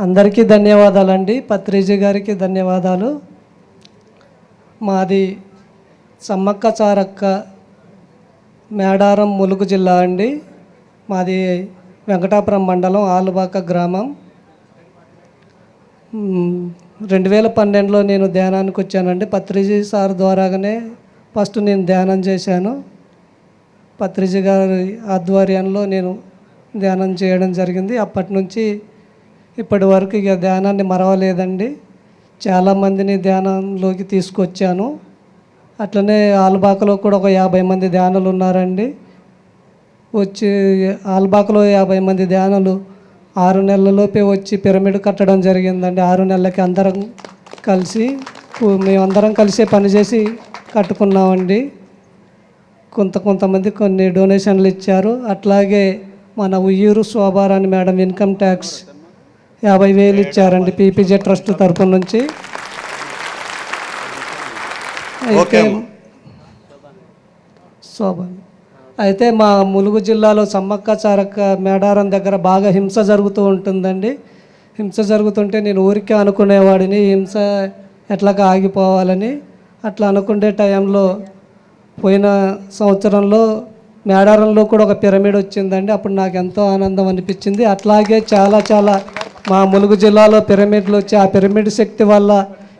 అందరికీ ధన్యవాదాలండి. పత్రిజీ గారికి ధన్యవాదాలు. మాది సమ్మక్క చారక్క మేడారం ములుగు జిల్లా అండి. మాది వెంకటాపురం మండలం ఆలుబాక గ్రామం. రెండు వేల పన్నెండులో నేను ధ్యానానికి వచ్చానండి. పత్రిజీ సార్ ద్వారాగానే ఫస్ట్ నేను ధ్యానం చేశాను. పత్రిజీ గారి ఆధ్వర్యంలో నేను ధ్యానం చేయడం జరిగింది. అప్పటి నుంచి ఇప్పటి వరకు ఇక ధ్యానాన్ని మరవలేదండి. చాలామందిని ధ్యానంలోకి తీసుకొచ్చాను. అట్లనే ఆల్బాకలో కూడా ఒక యాభై మంది ధ్యానులు ఉన్నారండి. వచ్చి ఆల్బాకలో యాభై మంది ధ్యానులు ఆరు నెలలలోపే వచ్చి పిరమిడ్ కట్టడం జరిగిందండి. ఆరు నెలలకి అందరం కలిసి మేమందరం కలిసే పనిచేసి కట్టుకున్నామండి. కొంత కొంతమంది కొన్ని డొనేషన్లు ఇచ్చారు. అట్లాగే మన Uyyuru Shobharani madam income tax యాభై వేలు ఇచ్చారండి పీపీజే ట్రస్ట్ తరపు నుంచి. అమ్మ. శోభన్. అయితే మా ములుగు జిల్లాలో సమ్మక్క చారక్క మేడారం దగ్గర బాగా హింస జరుగుతూ ఉంటుందండి. హింస జరుగుతుంటే నేను ఊరికే అనుకునేవాడిని హింస ఎట్లాగా ఆగిపోవాలని. అట్లా అనుకునే టైంలో పోయిన సంవత్సరంలో మేడారంలో కూడా ఒక పిరమిడ్ వచ్చిందండి. అప్పుడు నాకు ఎంతో ఆనందం అనిపించింది. అట్లాగే చాలా చాలా మా ములుగు జిల్లాలో పిరమిడ్లు వచ్చి ఆ పిరమిడ్ శక్తి వల్ల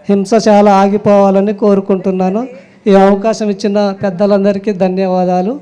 హింస చాలా ఆగిపోవాలని కోరుకుంటున్నాను. ఈ అవకాశం ఇచ్చిన పెద్దలందరికీ ధన్యవాదాలు.